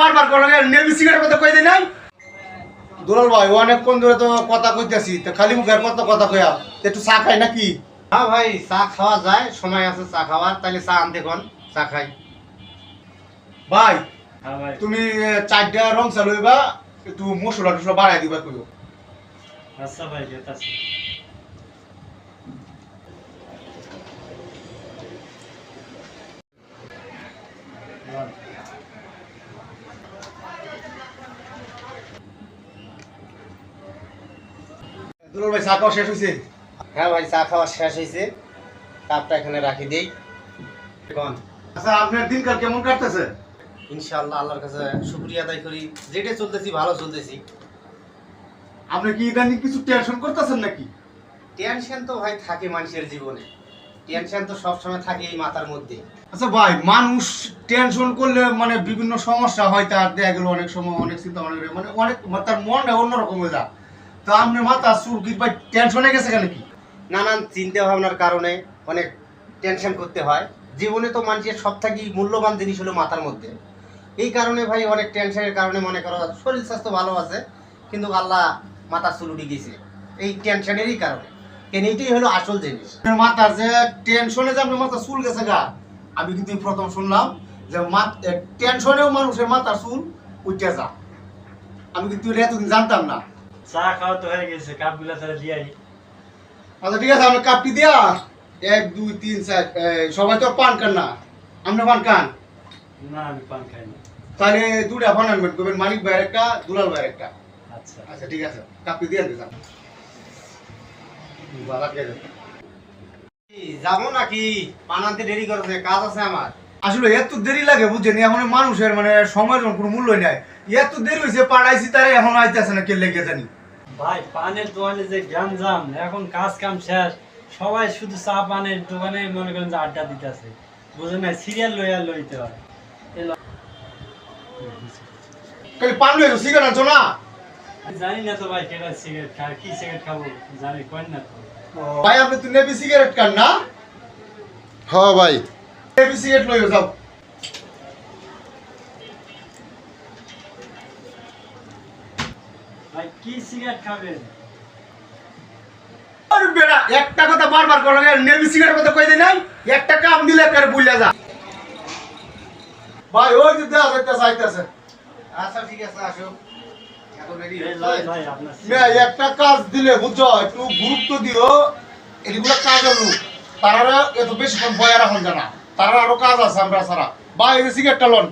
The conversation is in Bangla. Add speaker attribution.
Speaker 1: বারবার করে নেবি সিগারেট কথা কই দেই নাই? দুলাল ভাই অনেকক্ষণ ধরে তো কথা কইতেছি তো খালি মুখের কত কথা কইয়া একটু চা খাই নাকি?
Speaker 2: হ্যাঁ ভাই চা খাওয়া যায় সময় আছে চা খাওয়ার তাহলে চা আনতে কোন চা খাই।
Speaker 1: ভাই
Speaker 3: হ্যাঁ ভাই।
Speaker 1: তুমি চারটা রং চালুইবা একটু মশলা টসলা বাড়াই দিবা কইও।
Speaker 3: আচ্ছা ভাই
Speaker 1: দুলাল ভাই চা খাওয়া শেষ হয়েছে
Speaker 2: হ্যাঁ ভাই চা খাওয়া শেষ হয়েছে কাপটা এখানে রাখি দেই। কোন
Speaker 1: আচ্ছা আপনার দিনকাল কেমন কাটতেছে?
Speaker 2: ইনশাআল্লাহ আল্লাহর কাছে শুকরিয়া আদায় করি। যেটা চলতেছি ভালো চলতেছি।
Speaker 1: আপনি কি ইদানিং কিছু টেনশন করতেছেন নাকি?
Speaker 2: টেনশন তো ভাই থাকে মানুষের জীবনে। টেনশন তো সবসময় থাকে এই মাথার মধ্যে।
Speaker 1: আচ্ছা ভাই মানুষ টেনশন করলে মানে বিভিন্ন সমস্যা হয় তার দেখা গেল অনেক সময় অনেক চিন্তা মনে করে মানে অনেক মানে তার মনটা অন্যরকম হয়ে যায়। তো আপনার মাথা সুরকির ভাই টেনশনে গেছে কেন কি?
Speaker 2: নানান চিন্তা ভাবনার কারণে অনেক টেনশন করতে হয়। জীবনে তো মানুষের সব থেকে মূল্যবান জিনিস হলো মাথার মধ্যে। এই কারণে ভাই অনেক টেনশনের কারণে মনে করো শরীর স্বাস্থ্য ভালো আছে কিন্তু আল্লাহ মাথা চুলুটি গেছে এই টেনশনেরই কারণে। কেন এইটাই হলো আসল জিনিস।
Speaker 1: মাথার যে টেনশনে যে আপনার মাথা চুল গেছে গা আমি কিন্তু প্রথম শুনলাম যে টেনশনেও মানুষের মাথার চুল উঠে যা আমি কিন্তু এতদিন জানতাম না।
Speaker 3: চা খাওয়া তো হয়ে গেছে কাপগুলা দিয়াই
Speaker 1: আচ্ছা ঠিক আছে আমরা কাপটি দিয়া এক দুই তিন চার সবাই তো পান খান না। আমরা পান খান?
Speaker 3: না আমি পান খাই না।
Speaker 1: তাহলে দুটা পান আনবেন করবেন মালিক ভাইয়ের একটা দুলাল ভাইয়ের একটা।
Speaker 3: আচ্ছা।
Speaker 1: আচ্ছা ঠিক আছে কাপটি দিয়ে
Speaker 2: যাব। নাকি? বানাতে দেরি করেছে কাজ আছে আমার।
Speaker 1: আসলে এত দেরি লাগে বুঝছেন? এখন মানুষের মানে সময়ের কোনো মূল্য নাই। এত দেরি হয়েছে পাড়াইছি তারা এখন আইতেছে না কে লেগে জানি।
Speaker 3: ভাই পানের দোকানে যে গ্যাঞ্জাম এখন কাজ কাম শেষ সবাই শুধু চা পানের দোকানে মনে করেন যে আড্ডা দিতেছে। বুঝেন না সিরিয়াল লইয়া লইতে হয়।
Speaker 1: পান লয়ে সিগারেট আনছো না?
Speaker 3: জানি না তো ভাই কেটা সিগারেট খা কি সিগারেট খাব জানি কই না তো।
Speaker 1: ভাই আপনি তো নেবি সিগারেট খান না?
Speaker 4: হ্যাঁ ভাই।
Speaker 1: নেবি সিগারেট লয়ে যাও
Speaker 3: ভাই কি সিগারেট খাবেন?
Speaker 1: বেড়া একটা কথা বারবার করে লাগে নেবি সিগারেট কথা কই দেই নাই? একটা কাম দিলে একবার বুইলা যা ভাই ওই যে দেয়া যাইতেছে আইতেছে।
Speaker 2: আচ্ছা ঠিক আছে আসো।
Speaker 1: একটা কাজ দিলে বুঝছ একটু গুরুত্ব দিও। এগুলো কাজের লোক তারা এত বেশিক্ষণ বয়া রাখুন জানা। তারা আরও কাজ আছে আমরা সারা ভাই এই সিগারেটটা লন।